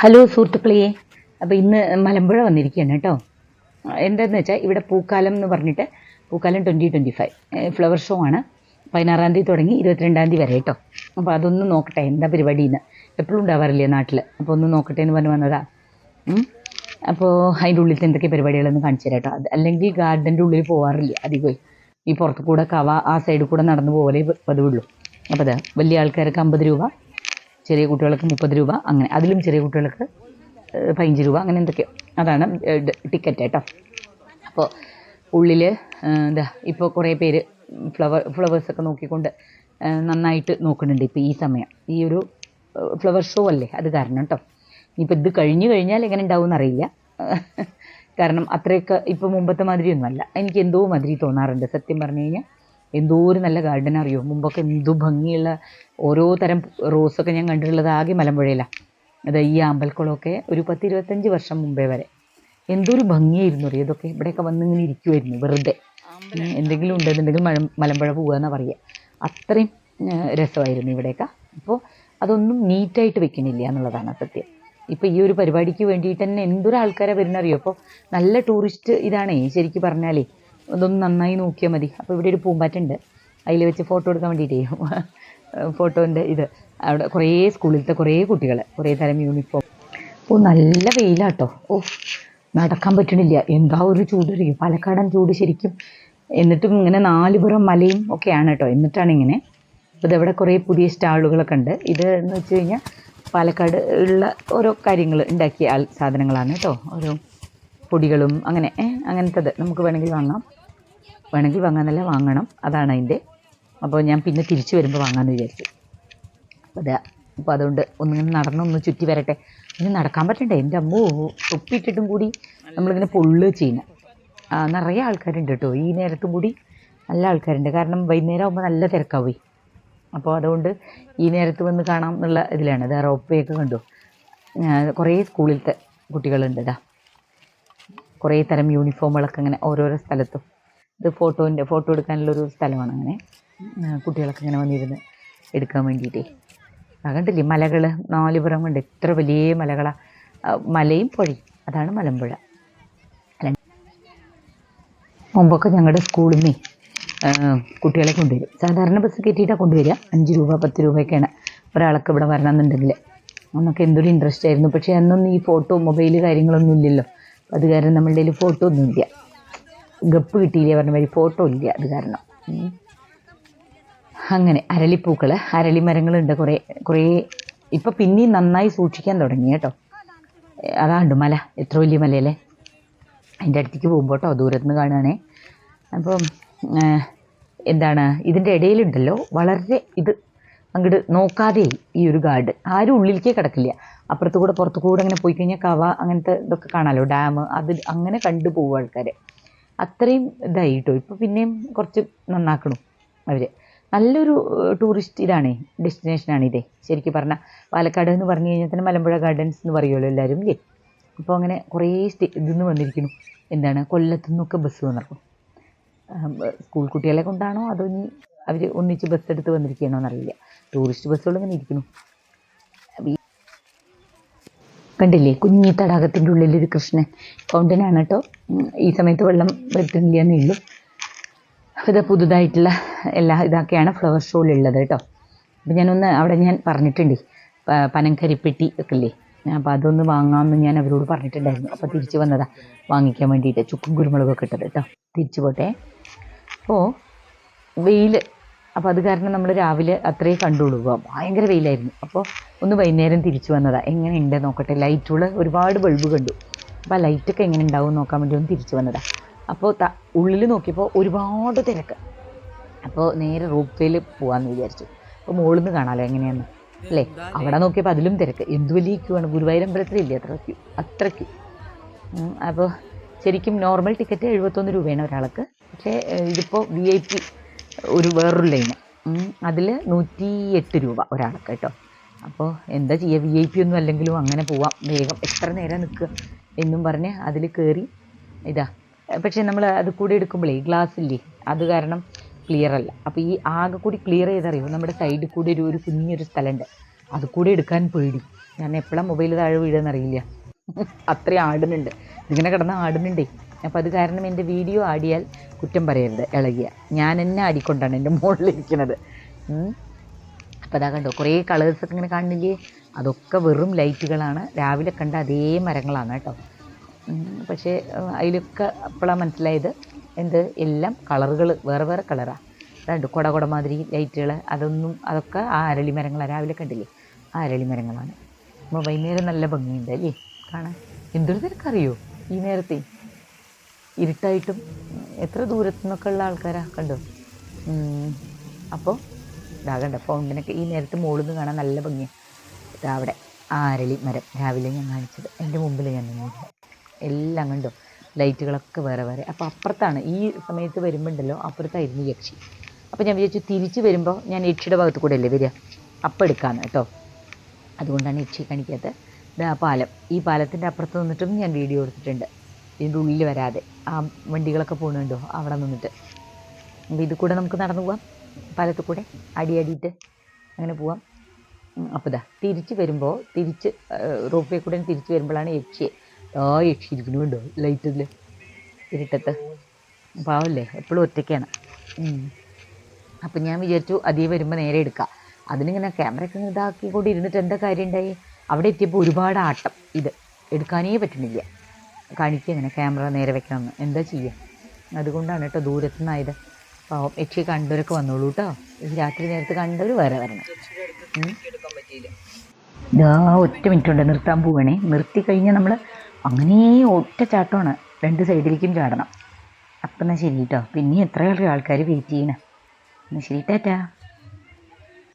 Hello സുഹൃത്തുക്കളെ. അപ്പോൾ ഇന്ന് മലമ്പുഴ വന്നിരിക്കുകയാണ് കേട്ടോ. എന്താണെന്ന് വെച്ചാൽ ഇവിടെ പൂക്കാലം എന്ന് പറഞ്ഞിട്ട് Pookkalam twenty twenty five flower show ആണ്. പതിനാറാം തീയതി തുടങ്ങി ഇരുപത്തിരണ്ടാം തീയതി വരെ കേട്ടോ. അപ്പോൾ അതൊന്ന് നോക്കട്ടെ എന്താ പരിപാടി ഇന്ന് എപ്പോഴും ഉണ്ടാവാറില്ലേ നാട്ടിൽ അപ്പോൾ ഒന്ന് നോക്കട്ടെ എന്ന് പറഞ്ഞ് വന്നതാ. അപ്പോൾ അതിന്റെ ഉള്ളിൽ എന്തൊക്കെ പരിപാടികളൊന്നും കാണിച്ചു തരാം കേട്ടോ അല്ലെങ്കിൽ ഗാർഡന്റെ ഉള്ളിൽ പോകാറില്ല അധികമായി ഈ പുറത്തു കൂടെ കവ ആ സൈഡിൽ കൂടെ നടന്നു പോകലേ പതിവുള്ളൂ. അപ്പോൾ അതാ വലിയ ആൾക്കാർക്ക് അമ്പത് രൂപ ചെറിയ കുട്ടികൾക്ക് മുപ്പത് രൂപ അങ്ങനെ അതിലും ചെറിയ കുട്ടികൾക്ക് പതിനഞ്ച് രൂപ അങ്ങനെ എന്തൊക്കെയോ. അതാണ് ടിക്കറ്റ് കേട്ടോ. അപ്പോൾ ഉള്ളിൽ എന്താ ഇപ്പോൾ കുറേ പേര് ഫ്ലവർ ഫ്ലവേഴ്സൊക്കെ നോക്കിക്കൊണ്ട് നന്നായിട്ട് നോക്കുന്നുണ്ട് ഇപ്പോൾ ഈ സമയം. ഈ ഒരു ഫ്ലവർ ഷോ അല്ലേ അത് കാരണം കേട്ടോ. ഇനിയിപ്പോൾ ഇത് കഴിഞ്ഞു കഴിഞ്ഞാൽ എങ്ങനെ ഉണ്ടാവും എന്നറിയില്ല. കാരണം അത്രയൊക്കെ ഇപ്പോൾ മുമ്പത്തെ മാതിരിയൊന്നുമല്ല. എനിക്ക് എന്തോ മാതിരി തോന്നാറുണ്ട് സത്യം പറഞ്ഞു കഴിഞ്ഞാൽ എന്തോ ഒരു നല്ല ഗാർഡൻ അറിയോ? മുമ്പൊക്കെ എന്തു ഭംഗിയുള്ള ഓരോ തരം റോസൊക്കെ ഞാൻ കണ്ടിട്ടുള്ളത് ആകെ മലമ്പുഴയിലാണ് അത് ഈ അമ്പൽക്കുളമൊക്കെ ഒരു പത്ത് ഇരുപത്തഞ്ച് വർഷം മുമ്പേ വരെ. എന്തൊരു ഭംഗിയായിരുന്നു അറിയോ? ഇതൊക്കെ ഇവിടെയൊക്കെ വന്ന് ഇങ്ങനെ ഇരിക്കുമായിരുന്നു വെറുതെ. എന്തെങ്കിലും ഉണ്ടെന്നുണ്ടെങ്കിൽ മഴ മലമ്പുഴ പോകുക എന്നാ പറയുക. അത്രയും രസമായിരുന്നു ഇവിടെയൊക്കെ. അപ്പോൾ അതൊന്നും നീറ്റായിട്ട് വെക്കണില്ല എന്നുള്ളതാണ് സത്യം. ഇപ്പോൾ ഈ ഒരു പരിപാടിക്ക് വേണ്ടിയിട്ട് തന്നെ എന്തൊരു ആൾക്കാരെ വരുന്നറിയോ? അപ്പോൾ നല്ല ടൂറിസ്റ്റ് ഇതാണേ. ശരിക്കും പറഞ്ഞാലേ അതൊന്ന് നന്നായി നോക്കിയാൽ മതി. അപ്പോൾ ഇവിടെ ഒരു പൂമ്പാറ്റുണ്ട് അതിൽ വെച്ച് ഫോട്ടോ എടുക്കാൻ വേണ്ടിയിട്ടേ. ഫോട്ടോന്റെ ഇത് അവിടെ കുറേ സ്കൂളിലത്തെ കുറേ കുട്ടികൾ കുറേ തരം യൂണിഫോം ഓ നല്ല വെയിലാട്ടോ. ഓ നടക്കാൻ പറ്റണില്ല. എന്താ ഒരു ചൂടറിയും പാലക്കാടൻ ചൂട് ശരിക്കും. എന്നിട്ടും ഇങ്ങനെ നാല് പുറം മലയും ഒക്കെയാണ് കേട്ടോ. എന്നിട്ടാണ് ഇങ്ങനെ. അപ്പോൾ ഇതവിടെ കുറേ പുതിയ സ്റ്റാളുകളൊക്കെ ഉണ്ട്. ഇത് എന്ന് വെച്ച് കഴിഞ്ഞാൽ പാലക്കാട് ഉള്ള ഓരോ കാര്യങ്ങൾ ഉണ്ടാക്കിയ സാധനങ്ങളാണ് കേട്ടോ. ഓരോ പൊടികളും അങ്ങനെ അങ്ങനത്തത്. നമുക്ക് വേണമെങ്കിൽ വാങ്ങാം. വേണമെങ്കിൽ വാങ്ങാനല്ല വാങ്ങണം. അതാണ് അതിന്റെ. അപ്പോൾ ഞാൻ പിന്നെ തിരിച്ചു വരുമ്പോൾ വാങ്ങാമെന്ന് വിചാരിച്ചു. അപ്പോൾ അതാ അപ്പോൾ അതുകൊണ്ട് ഒന്നിങ്ങനെ നടന്നൊന്ന് ചുറ്റി വരട്ടെ. ഇനി നടക്കാൻ പറ്റണ്ടേ? എന്റെ അമ്മ തൊപ്പിയിട്ടിട്ടും കൂടി നമ്മളിങ്ങനെ പൊള്ളു ചെയ്യുന്നത് ആ നിറയെ ആൾക്കാരുണ്ട് കേട്ടോ. ഈ നേരത്തും കൂടി നല്ല ആൾക്കാരുണ്ട്. കാരണം വൈകുന്നേരം ആകുമ്പോൾ നല്ല തിരക്കാവും. അപ്പോൾ അതുകൊണ്ട് ഈ നേരത്ത് വന്ന് കാണാം എന്നുള്ള ഇതിലാണ്. ഇതാ റോപ്പയൊക്കെ കണ്ടു? കുറേ സ്കൂളിലത്തെ കുട്ടികളുണ്ട് ഇതാ കുറേ തരം യൂണിഫോമുകളൊക്കെ ഇങ്ങനെ ഓരോരോ സ്ഥലത്തും. ഇത് ഫോട്ടോന്റെ ഫോട്ടോ എടുക്കാനുള്ളൊരു സ്ഥലമാണ് അങ്ങനെ. കുട്ടികളൊക്കെ ഇങ്ങനെ വന്നിരുന്ന് എടുക്കാൻ വേണ്ടിയിട്ടേ. കണ്ടില്ലേ? മലകൾ നാലുപുറം കൊണ്ട് എത്ര വലിയ മലകളാണ് മലയും പുഴയും. അതാണ് മലമ്പുഴ. മുമ്പൊക്കെ ഞങ്ങളുടെ സ്കൂളിൽ നിന്ന് കുട്ടികളെ കൊണ്ടുവരും. സാധാരണ ബസ് കയറ്റിയിട്ടാണ് കൊണ്ടുവരിക. അഞ്ച് രൂപ പത്ത് രൂപയൊക്കെയാണ് ഒരാൾക്ക് ഇവിടെ വരണമെന്നുണ്ടെങ്കിൽ നമുക്ക് എന്തൊരു ഇൻട്രസ്റ്റ് ആയിരുന്നു. പക്ഷേ അന്നൊന്നും ഈ ഫോട്ടോ മൊബൈൽ കാര്യങ്ങളൊന്നും ഇല്ലല്ലോ. അത് കാരണം നമ്മളുടെ കയ്യിൽ ഫോട്ടോ ഒന്നുമില്ല ഗപ്പ് കിട്ടിയില്ല പറഞ്ഞ മാതിരി ഫോട്ടോ ഇല്ല അത് കാരണം. അങ്ങനെ അരളിപ്പൂക്കൾ അരളി മരങ്ങളുണ്ട് കുറേ കുറേ. ഇപ്പം പിന്നെയും നന്നായി സൂക്ഷിക്കാൻ തുടങ്ങി കേട്ടോ. അതാണ്ട് മല എത്ര വലിയ മലയല്ലേ? അതിന്റെ അടുത്തേക്ക് പോകുമ്പോൾ കേട്ടോ ദൂരത്ത് നിന്ന് കാണുകയാണേ അപ്പം എന്താണ് ഇതിന്റെ ഇടയിലുണ്ടല്ലോ വളരെ ഇത് അങ്ങോട്ട് നോക്കാതെ ഈ ഒരു ഗാർഡ്. ആരും ഉള്ളിലേക്കേ കിടക്കില്ല. അപ്പുറത്ത് കൂടെ പുറത്തു കൂടെ അങ്ങനെ പോയി കഴിഞ്ഞാൽ കവ അങ്ങനത്തെ ഇതൊക്കെ കാണാമല്ലോ ഡാം അത് അങ്ങനെ കണ്ടു പോകും ആൾക്കാർ അത്രയും ഇതായി കേട്ടോ ഇപ്പോൾ പിന്നെയും കുറച്ച് നന്നാക്കണം അവർ നല്ലൊരു ടൂറിസ്റ്റ് ഇതാണേ ഡെസ്റ്റിനേഷനാണ് ഇതേ. ശരിക്കും പറഞ്ഞാൽ പാലക്കാട് എന്ന് പറഞ്ഞു കഴിഞ്ഞാൽ തന്നെ മലമ്പുഴ ഗാർഡൻസ് എന്ന് പറയുമല്ലോ എല്ലാവരും ഇല്ലേ? അപ്പോൾ അങ്ങനെ കുറേ സ്റ്റേ ഇതിന്ന് വന്നിരിക്കുന്നു. എന്താണ്? കൊല്ലത്തു നിന്നൊക്കെ ബസ് വന്നിരിക്കും സ്കൂൾ കുട്ടികളെ കൊണ്ടാണോ? അതോ ഇനി അവർ ഒന്നിച്ച് ബസ് എടുത്ത് വന്നിരിക്കുകയാണോ എന്നറിയില്ല. ടൂറിസ്റ്റ് ബസ്സുകൾ ഇങ്ങനെ ഇരിക്കുന്നു. കണ്ടില്ലേ? കുഞ്ഞി തടാകത്തിന്റെ ഉള്ളിലൊരു കൃഷ്ണൻ. ഫൗണ്ടനാണ് കേട്ടോ. ഈ സമയത്ത് വെള്ളം വരുത്തുന്നില്ല എന്നേ ഉള്ളൂ. ഇത് പുതുതായിട്ടുള്ള എല്ലാ ഇതൊക്കെയാണ് ഫ്ലവർ ഷോയിലുള്ളത് കേട്ടോ. അപ്പം ഞാനൊന്ന് അവിടെ ഞാൻ പറഞ്ഞിട്ടുണ്ട്. പനങ്കരിപ്പെട്ടി ഒക്കെ ഇല്ലേ അപ്പോൾ അതൊന്ന് വാങ്ങാമെന്ന് ഞാൻ അവരോട് പറഞ്ഞിട്ടുണ്ടായിരുന്നു. അപ്പോൾ തിരിച്ച് വന്നതാ. വാങ്ങിക്കാൻ വേണ്ടിയിട്ട് ചുക്കും കുരുമുളകൊക്കെ ഇട്ടത് കേട്ടോ. തിരിച്ചു പോട്ടെ. അപ്പോൾ വെയിൽ അപ്പോൾ അത് കാരണം നമ്മൾ രാവിലെ അത്രയും കണ്ടുള്ളൂ. ഭയങ്കര വെയിലായിരുന്നു. അപ്പോൾ ഒന്ന് വൈകുന്നേരം തിരിച്ചു വന്നതാ. എങ്ങനെയുണ്ട് നോക്കട്ടെ? ലൈറ്റുകൾ ഒരുപാട് ബൾബ് കണ്ടു. അപ്പോൾ ആ ലൈറ്റൊക്കെ എങ്ങനെ ഉണ്ടാവും നോക്കാൻ വേണ്ടി ഒന്ന് തിരിച്ചു വന്നതാ. അപ്പോൾ ത ഉള്ളിൽ നോക്കിയപ്പോൾ ഒരുപാട് തിരക്ക്. അപ്പോൾ നേരെ റോപ്പ് വേയിൽ പോകാമെന്ന് വിചാരിച്ചു. അപ്പോൾ മുകളിൽ നിന്ന് കാണാമല്ലോ എങ്ങനെയാന്ന്? അല്ലേ? അവിടെ നോക്കിയപ്പോൾ അതിലും തിരക്ക്. എന്ത് വലിയ ക്യൂ ആണ്? ഗുരുവായൂർ അമ്പലത്തിലില്ലേ അത്ര ക്യൂ അത്ര ക്യൂ അപ്പോൾ ശരിക്കും നോർമൽ ടിക്കറ്റ് എഴുപത്തൊന്ന് രൂപയാണ് ഒരാൾക്ക്. പക്ഷേ ഇതിപ്പോൾ വി ഐ പി ഒരു വേറൊരു ലൈന് അതിൽ നൂറ്റി എട്ട് രൂപ ഒരാൾക്ക് കേട്ടോ. അപ്പോൾ എന്താ ചെയ്യുക വി ഐ പി ഒന്നും അല്ലെങ്കിലും അങ്ങനെ പോവാം. വേഗം എത്ര നേരം നിൽക്കുക എന്നും പറഞ്ഞ് അതിൽ കയറി ഇതാ. പക്ഷേ നമ്മൾ അത് കൂടി എടുക്കുമ്പോഴേ ഗ്ലാസ് ഇല്ലേ? അത് കാരണം ക്ലിയർ അല്ല. അപ്പോൾ ഈ ആകെ കൂടി ക്ലിയർ ചെയ്തറിയോ? നമ്മുടെ സൈഡിൽ കൂടി ഒരു ഒരു കുഞ്ഞൊരു സ്ഥലമുണ്ട്. അത് കൂടി എടുക്കാൻ പേടി. ഞാൻ എപ്പോഴാണ് മൊബൈൽ താഴെ വീഴുക അറിയില്ല അത്രയും ആടുന്നുണ്ട്. ഇതിങ്ങനെ കിടന്ന് ആടുന്നുണ്ടേ. അപ്പോൾ അത് കാരണം എന്റെ വീഡിയോ ആടിയാൽ കുറ്റം പറയരുത് ഇളകിയ ഞാൻ എന്നെ ആടിക്കൊണ്ടാണ് എന്റെ മുകളിലിരിക്കുന്നത്. അപ്പോൾ അതാ കണ്ടോ കുറേ കളേഴ്സൊക്കെ ഇങ്ങനെ കാണുന്നില്ലേ? അതൊക്കെ വെറും ലൈറ്റുകളാണ്. രാവിലെ കണ്ട അതേ മരങ്ങളാണ് കേട്ടോ. പക്ഷേ അതിലൊക്കെ അപ്പോഴാണ് മനസ്സിലായത് എന്ത്? എല്ലാം കളറുകൾ വേറെ വേറെ കളറാണ് രണ്ട് കുട കുട മാതിരി ലൈറ്റുകൾ അതൊന്നും അതൊക്കെ ആ അരളി മരങ്ങളാണ് രാവിലെ കണ്ടില്ലേ? ആ അരളി മരങ്ങളാണ്. അപ്പോൾ വൈകുന്നേരം നല്ല ഭംഗിയുണ്ട് അല്ലേ? കാണാൻ. എന്തൊരു തിരക്കറിയോ ഈ നേരത്തെ? ഇരുട്ടായിട്ടും എത്ര ദൂരത്തു നിന്നൊക്കെ ഉള്ള ആൾക്കാരാണ് കണ്ടോ? അപ്പോൾ ഇതാ കണ്ട ഫൗണ്ടനൊക്കെ ഈ നേരത്തെ മുകളിൽ നിന്ന് കാണാൻ നല്ല ഭംഗിയാണ് ഇതാ അവിടെ ആരളി മരം രാവിലെ ഞാൻ കാണിച്ചത്. എന്റെ മുമ്പിൽ ഞാൻ നിന്നിരുന്നത് എല്ലാം കണ്ടോ ലൈറ്റുകളൊക്കെ വേറെ വേറെ. അപ്പോൾ അപ്പുറത്താണ് ഈ സമയത്ത് വരുമ്പോണ്ടല്ലോ അപ്പുറത്തായിരുന്നു യക്ഷി. അപ്പോൾ ഞാൻ വിചാരിച്ചു തിരിച്ച് വരുമ്പോൾ ഞാൻ യക്ഷിയുടെ ഭാഗത്ത് കൂടെ അല്ലേ വരിക? അപ്പം എടുക്കാമെന്ന് കേട്ടോ. അതുകൊണ്ടാണ് യക്ഷി കാണിക്കാത്തത്. ഇതാ പാലം. ഈ പാലത്തിന്റെ അപ്പുറത്ത് നിന്നിട്ടും ഞാൻ വീഡിയോ എടുത്തിട്ടുണ്ട്. ഇതിന്റെ ഉള്ളിൽ വരാതെ. ആ വണ്ടികളൊക്കെ പോകുന്നുണ്ടോ അവിടെ നിന്നിട്ട്. അപ്പോൾ ഇത് കൂടെ നമുക്ക് നടന്നു പോവാം. പാലത്തിൽ കൂടെ അടി അടിയിട്ട് അങ്ങനെ പോവാം. അപ്പോൾ ഇതാ തിരിച്ച് വരുമ്പോൾ തിരിച്ച് റോപ്പേ കൂടെ തിരിച്ച് വരുമ്പോഴാണ് യക്ഷി. ആ യക്ഷി ഇരിക്കുന്നുണ്ടോ ലൈറ്റിൽ ഇരുട്ടത്ത്. പാവല്ലേ? എപ്പോഴും ഒറ്റയ്ക്കാണ്. അപ്പം ഞാൻ വിചാരിച്ചു അതേ വരുമ്പോൾ നേരെ എടുക്കാം. അതിനിങ്ങനെ ക്യാമറയൊക്കെ ഇതാക്കി ഇതാക്കിക്കൊണ്ട് ഇരുന്നിട്ട് എന്താ കാര്യം ഉണ്ടായി? അവിടെ എത്തിയപ്പോൾ ഒരുപാട് ആട്ടം. ഇത് എടുക്കാനേ പറ്റുന്നില്ല. കാണിക്കുക ഇങ്ങനെ ക്യാമറ നേരെ വെക്കണമെന്ന്. എന്താ ചെയ്യുക അതുകൊണ്ടാണ് കേട്ടോ ദൂരത്തു നിന്നായത്. പാവം യക്ഷി കണ്ടവരൊക്കെ വന്നോളൂ കേട്ടോ ഈ രാത്രി നേരത്ത് കണ്ടവർ വേറെ വരണം. ഇതാ ഒറ്റ മിനിറ്റ് ഉണ്ട്. നിർത്താൻ പോവണേ. നിർത്തി കഴിഞ്ഞാൽ നമ്മൾ അങ്ങനെ ഒറ്റ ചാട്ടമാണ്. രണ്ട് സൈഡിലേക്കും ചാടണം. അപ്പം എന്നാൽ ശരി കേട്ടോ പിന്നെ എത്ര ആൾക്കാർ വെയിറ്റ് ചെയ്യണം? എന്നാൽ ശരി ടാറ്റാ.